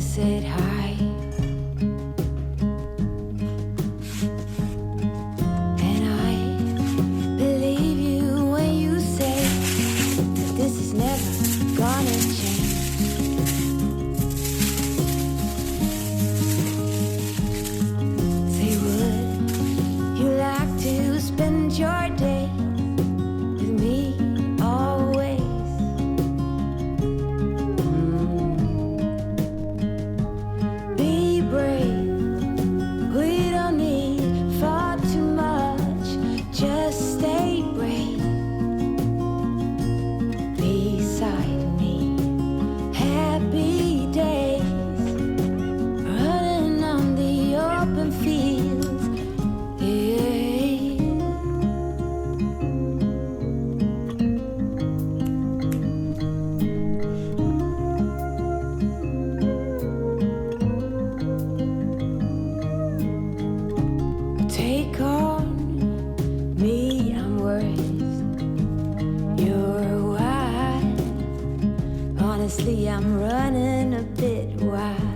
said hi. Honestly, I'm running a bit wild.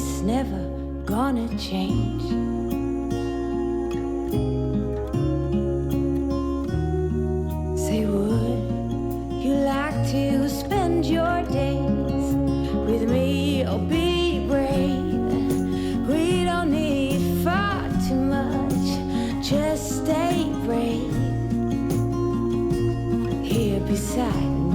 it's never gonna change. Say, would you like to spend your days with me or be brave? We don't need far too much, just stay brave here beside me.